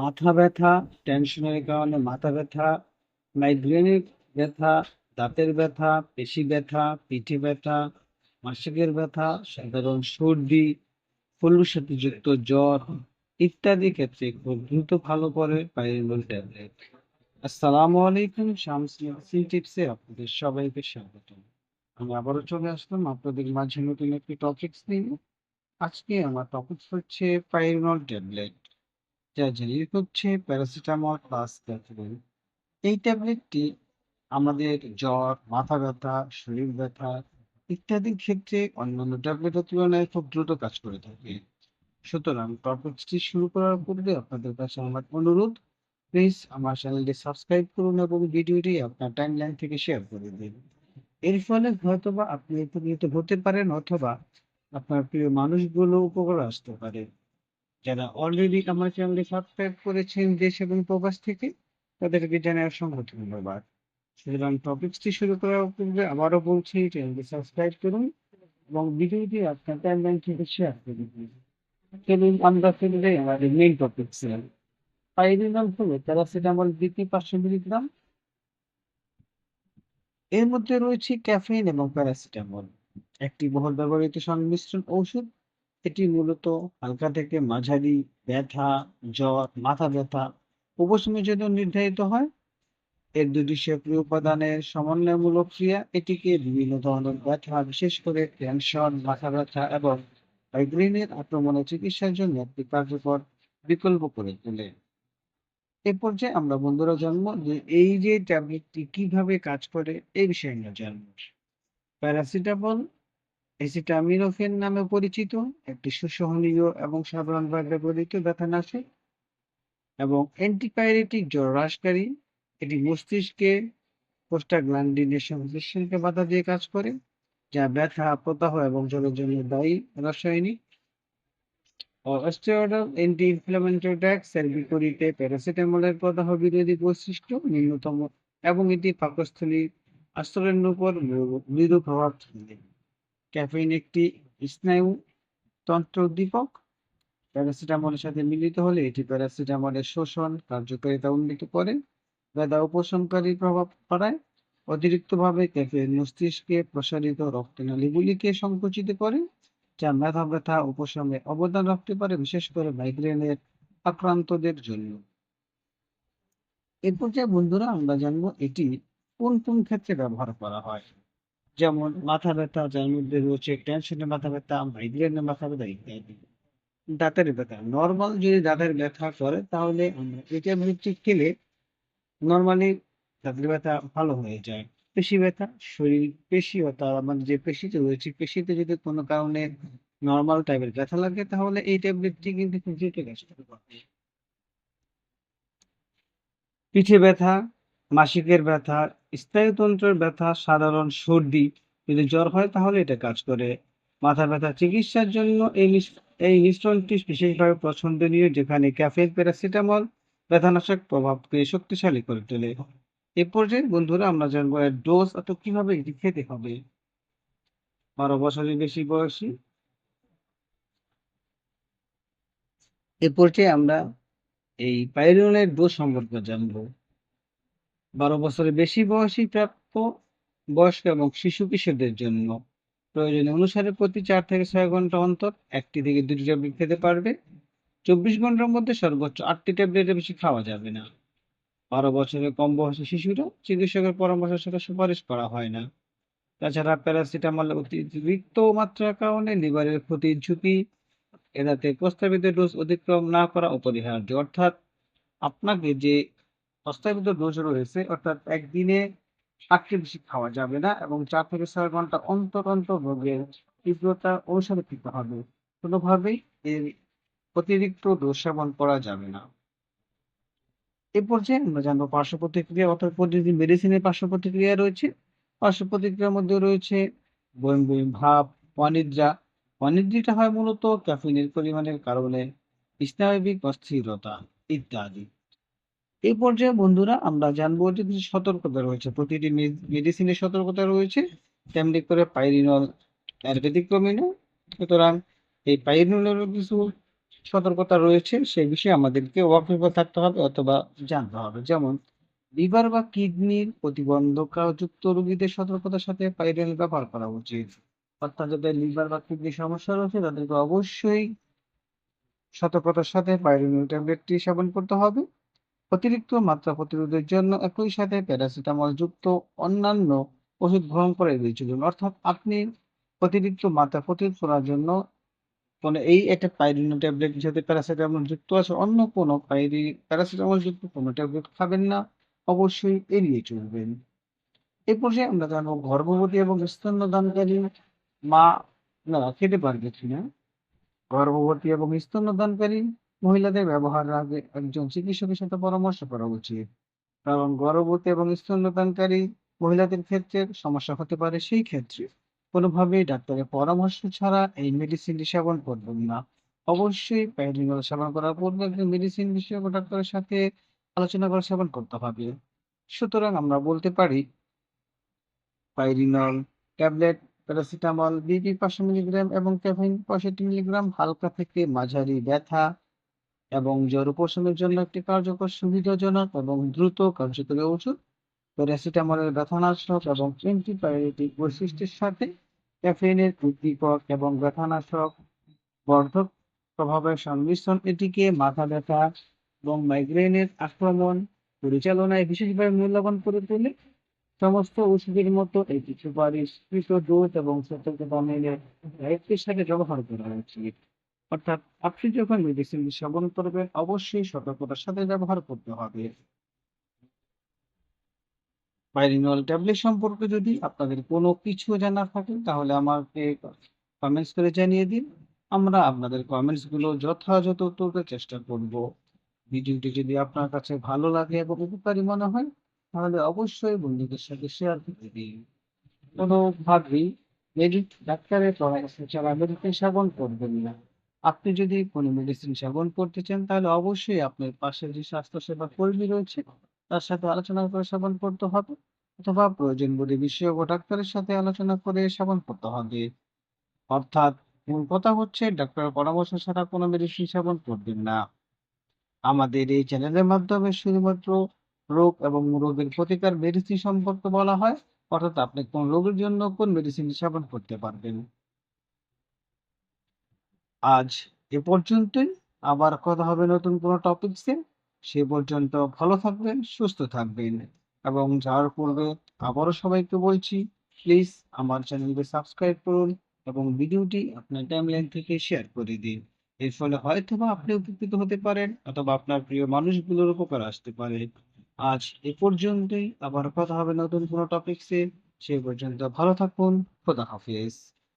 মাথা ব্যথা, টেনশনের কারণে মাথা ব্যথা, মাইগ্রেনের ব্যথা, দাঁতের ব্যথা, পেশি ব্যথা, পিঠে ব্যথা, মাসিকের ব্যথা, সাধারণ সর্দি, ফলুর সাথে যুক্ত জ্বর ইত্যাদি ক্ষেত্রে খুব দ্রুত ভালো করে পাইরিনল ট্যাবলেট। আসসালামু আলাইকুম শামস মেডিসিন টিপসে আপনাদের সবাইকে স্বাগতম। আমি আবারও চলে আসলাম আপনাদের মাঝে নতুন একটি টপিকস নিয়ে। আজকে আমার টপিকস হচ্ছে পাইরিনল ট্যাবলেট। জেনেরিক হচ্ছে প্যারাসিটামল প্লাস ক্যাথরিন। এই ট্যাবলেটটি আমাদের জ্বর, মাথা ব্যথা, শরীর ব্যথা ইত্যাদির ক্ষেত্রে অন্যান্য ট্যাবলেটের তুলনায় খুব দ্রুত কাজ করে থাকে। সুতরাং টপিকসটি শুরু করার পূর্বে আপনাদের কাছে আমার অনুরোধ, প্লিজ আমার চ্যানেলটি সাবস্ক্রাইব করুন এবং ভিডিওটি আপনার টাইমলাইন থেকে শেয়ার করে দিন। এর ফলে হয়তোবা আপনি উপকৃত হতে পারেন অথবা আপনার প্রিয় মানুষগুলো উপকারে আসতে পারে। যারা অলরেডি আমার চ্যানেলটি সাবস্ক্রাইব করেছেন দেশ এবং প্রবাস থেকে তাদেরকে জানাই অসংখ্য ধন্যবাদ। সুতরাং টপিকসটি শুরু করার পূর্বে আবারও বলছি চ্যানেলটি সাবস্ক্রাইব করুন এবং ভিডিওটি আপনার টাইমলাইন থেকে শেয়ার করে দিন। চলুন আমরা চলে যাই আমাদের মেইন টপিকসে। পাইরিনল হলো প্যারাসিটামল বিপি ৫০০ মিলিগ্রাম। এর মধ্যে রয়েছে ক্যাফেইন এবং প্যারাসিটামল। একটি বহুল ব্যবহৃত সংমিশ্রণ ঔষধ। এটি মূলত হালকা থেকে মাঝারি ব্যথা, জ্বর, মাথা ব্যথা উপশমের জন্য নির্ধারিত হয়। এর দুটি সক্রিয় উপাদানের সমন্বয়মূলক ক্রিয়া এটিকে বিভিন্ন ধরনের ব্যথা, বিশেষ করে টেনশন, মাথা ব্যথা এবং মাইগ্রেনের আক্রমণের চিকিৎসার জন্য একটি কার্যকর বিকল্প করে তোলে। এ পর্যায়ে আমরা বন্ধুরা জানব যে এই যে ট্যাবলেটটি কীভাবে কাজ করে এই বিষয়ে আমরা জানব। প্যারাসিটামল অ্যাসিটামিনোফেন নামে পরিচিত একটি সুসহনীয় এবং সাধারণভাবে ব্যবহৃত ব্যথানাশক এবং অ্যান্টিপাইরেটিক জ্বর হ্রাসকারী। এটি মস্তিষ্কে প্রোস্টাগ্ল্যান্ডিনের সংশ্লেষণকে বাধা দিয়ে কাজ করে, যা ব্যথা, প্রদাহ এবং জ্বরের জন্য দায়ী রাসায়নিক। অস্টিরয়েডাল অ্যান্টি-ইনফ্ল্যামেটরি ড্রাগস এর বিপরীতে প্যারাসিটামলের প্রদাহ বিরোধী বৈশিষ্ট্য ন্যূনতম এবং এটি পাকস্থলী আস্তরণের উপর মৃদু প্রভাব ফেলে। ক্যাফেইন একটি স্নায়ুতন্ত্র উদ্দীপক। প্যারাসিটামলের সাথে মিলিত হলে এটি প্যারাসিটামলের শোষণ কার্যকারিতা উন্নীত করে, ব্যথা উপশমকারী প্রভাব বাড়ায়। অতিরিক্তভাবে ক্যাফেইন মস্তিষ্কে প্রসারিত রক্তনালীগুলিকে সংকুচিত করে, যা মাথা ব্যথা উপশমে অবদান রাখতে পারে, বিশেষ করে মাইগ্রেনের আক্রান্তদের জন্য। এরপর যে বন্ধুরা আমরা জানব এটি কোন কোন ক্ষেত্রে ব্যবহার করা হয়। যেমন মাথা ব্যথা যার মধ্যে রয়েছে টেনশনের মাথা ব্যথা, মাইগ্রেনের মাথা ব্যথা ইত্যাদি। দাঁতের ব্যথা নরমাল যদি দাঁতের ব্যথা করে তাহলে আমরা এই ট্যাবলেটটি খেলে নরমালি দাঁতের ব্যথা ভালো হয়ে যায়। পেশি ব্যথা, শরীর পেশি অর্থাৎ আমাদের যে পেশিতে রয়েছে পেশিতে যদি কোনো কারণে নরমাল টাইপের ব্যথা লাগে তাহলে এই ট্যাবলেটটি কিন্তু। পিঠে ব্যথা, মাসিকের ব্যথা, স্নায়ুতন্ত্রের ব্যথা, সাধারণ সর্দি যদি জ্বর হয় তাহলে এটা কাজ করে। মাথা ব্যথা চিকিৎসার জন্য এই এই মিশ্রণটি বিশেষভাবে পছন্দনীয় যেখানে ক্যাফেইন, প্যারাসিটামল ব্যথানাশক প্রভাবকে শক্তিশালী করে তোলে। এ পর্যায়ে বন্ধুরা আমরা জানব এর ডোজ অর্থাৎ কীভাবে এটি খেতে হবে। ১২ বছরের বেশি বয়সী এ পর্যায়ে আমরা এই পাইরিনলের ডোজ সম্পর্কে জানব। ১২ বছরের বেশি বয়সী প্রাপ্ত বয়স্ক এবং শিশু কিশোরদের জন্য প্রয়োজন অনুসারে প্রতি চার থেকে ছয় ঘণ্টা অন্তর একটি থেকে দুটি ট্যাবলেট খেতে পারবে। ২৪ ঘণ্টার মধ্যে সর্বোচ্চ আটটি ট্যাবলেটের বেশি খাওয়া যাবে না। ১২ বছরের কম বয়সী শিশুরা চিকিৎসকের পরামর্শ ছাড়া সুপারিশ করা হয় না। তাছাড়া প্যারাসিটামলের অতিরিক্ত মাত্রার কারণে লিভারের ক্ষতির ঝুঁকি এড়াতে প্রস্তাবিত ডোজ অতিক্রম না করা অপরিহার্য। অর্থাৎ আপনাকে যে প্রস্তাবিত ডোজ রয়েছে অর্থাৎ একদিনে ৮ টির বেশি খাওয়া যাবে না এবং চার থেকে ৬ ঘণ্টা অন্তর, অন্তর রোগের তীব্রতা অনুসারে খেতে হবে। কোনোভাবেই এর অতিরিক্ত ডোজ সেবন করা যাবে না। এ পর্যায়ে আমরা জানব পার্শ্ব প্রতিক্রিয়া অর্থাৎ প্রতিটি মেডিসিনের পার্শ্ব প্রতিক্রিয়া রয়েছে। পার্শ্ব প্রতিক্রিয়ার মধ্যে রয়েছে বমি, বমি ভাব, অনিদ্রা। অনিদ্রাটা হয় মূলত ক্যাফিনের পরিমাণের কারণে, স্নায়বিক অস্থিরতা ইত্যাদি। এই পর্যায়ে বন্ধুরা আমরা জানব যে কিছু সতর্কতা রয়েছে। প্রতিটি মেডিসিনের সতর্কতা রয়েছে, তেমনি করে পাইরিনল এর সুতরাং এই পাইরিনলেরও কিছু সতর্কতা রয়েছে সেই বিষয়ে আমাদেরকে ওয়াকিবহাল থাকতে হবে অথবা জানতে হবে। যেমন লিভার বা কিডনির প্রতিবন্ধকযুক্ত রোগীদের সতর্কতার সাথে পাইরেল ব্যবহার করা উচিত। অর্থাৎ যাদের লিভার বা কিডনির সমস্যা রয়েছে তাদেরকে অবশ্যই সতর্কতার সাথে পাইরিনল ট্যাবলেটটি সেবন করতে হবে। অতিরিক্ত মাত্রা প্রতিরোধের জন্য একই সাথে প্যারাসিটামল যুক্ত অন্যান্য ওষুধ গ্রহণ করা এড়িয়ে চলুন। অর্থাৎ আপনি অতিরিক্ত মাত্রা প্রতিরোধ করার জন্য মানে এই একটা পাইরিনল ট্যাবলেট যাতে প্যারাসিটামল যুক্ত আছে, অন্য কোনো পাইরি, প্যারাসিটামল যুক্ত কোনো ট্যাবলেট খাবেন না। অবশ্যই এড়িয়ে চলবেন। এ পর্যায়ে আমরা জানব গর্ভবতী এবং স্তন্যদানকারী মারা খেতে পারবে কিনা? গর্ভবতী এবং স্তন্যদানকারী মহিলাদের ব্যবহারের আগে একজন চিকিৎসকের সাথে পরামর্শ করা উচিত। কারণ গর্ভবতী এবং স্তন্যদানকারী মহিলাদের ক্ষেত্রে সমস্যা হতে পারে সেই ক্ষেত্রে কোনোভাবেই ডাক্তারের পরামর্শ ছাড়া এই মেডিসিনটি সেবন করবেন না। অবশ্যই প্যারাসিটামল সেবন করার পূর্বে একজন মেডিসিন বিশেষজ্ঞ ডাক্তারের সাথে আলোচনা করে সেবন করতে হবে। সুতরাং আমরা বলতে পারি Pyrinol tablet, paracetamol BP ৫০০ milligram এবং ক্যাফেইন ৬৫ মিলিগ্রাম হালকা থেকে মাঝারি ব্যথা এবং জ্বর উপশমের জন্য একটি কার্যকর, সুবিধাজনক এবং দ্রুত কার্যকরী ওষুধ। প্যারাসিটামলের ব্যথানাশক এবং অ্যান্টিপাইরেটিক বৈশিষ্ট্যের সাথে ক্যাফেইনের উদ্দীপক এবং ব্যথানাশক বর্ধক প্রভাবের সংমিশ্রণ এটিকে মাথা ব্যথা এবং মাইগ্রেনের আক্রমণ পরিচালনায় বিশেষভাবে মূল্যবান করে তোলে। সমস্ত ওষুধের মতো এটি সুপারিশকৃত ডোজ এবং সতর্কতা মেনে দায়িত্বের সাথে ব্যবহার করা উচিত। অর্থাৎ আপনি যখন মেডিসিন সেবন করবেন, অবশ্যই সতর্কতার সাথে ব্যবহার করতে হবে। পাইরিনল ট্যাবলেট সম্পর্কে যদি আপনাদের কোনো কিছু জানা থাকে, তাহলে আমাকে কমেন্টস করে জানিয়ে দিন। আমরা আপনাদের কমেন্টসগুলো যথাযথ দেওয়ার চেষ্টা করব। ভিডিওটি যদি আপনার কাছে ভালো লাগে এবং উপকারী মনে হয়, তাহলে অবশ্যই বন্ধুদের সাথে শেয়ার করে দিন। কোনো কোনোভাবেই মেডি ডাক্তারের পরামর্শ ছাড়া মেডিসিন সেবন করবেন না। আপনি যদি কোনো মেডিসিন সেবন করতে চান, তাহলে অবশ্যই আপনার পাশে যে স্বাস্থ্যসেবা কর্মী রয়েছে, তার সাথে আলোচনা করে সেবন করতে হবে অথবা প্রয়োজন বোধে বিশেষজ্ঞ ডাক্তারের সাথে আলোচনা করে সেবন করতে হবে। অর্থাৎ মূল কথা হচ্ছে, ডাক্তারের পরামর্শ ছাড়া কোনো মেডিসিন সেবন করবেন না। আমাদের এই চ্যানেলের মাধ্যমে শুধুমাত্র রোগ এবং রোগের প্রতিকার মেডিসিন সম্পর্কে বলা হয়। অর্থাৎ আপনি কোন রোগের জন্য কোন মেডিসিন সেবন করতে পারবেন। আজ এ পর্যন্তই। আবার কথা হবে নতুন কোনো টপিকসে। সে পর্যন্ত ভালো থাকবেন, সুস্থ থাকবেন এবং যাওয়ার পূর্বে আবারও সবাইকে বলছি প্লিজ আমার চ্যানেলকে সাবস্ক্রাইব করুন এবং ভিডিওটি আপনার টাইমলাইন থেকে শেয়ার করে দিন। এর ফলে হয়তোবা আপনি উপকৃত হতে পারেন অথবা আপনার প্রিয় মানুষগুলোর উপকার আসতে পারে। আজ এ পর্যন্তই। আবার কথা হবে নতুন কোনো টপিকসে। সে পর্যন্ত ভালো থাকুন। খোদা হাফেজ।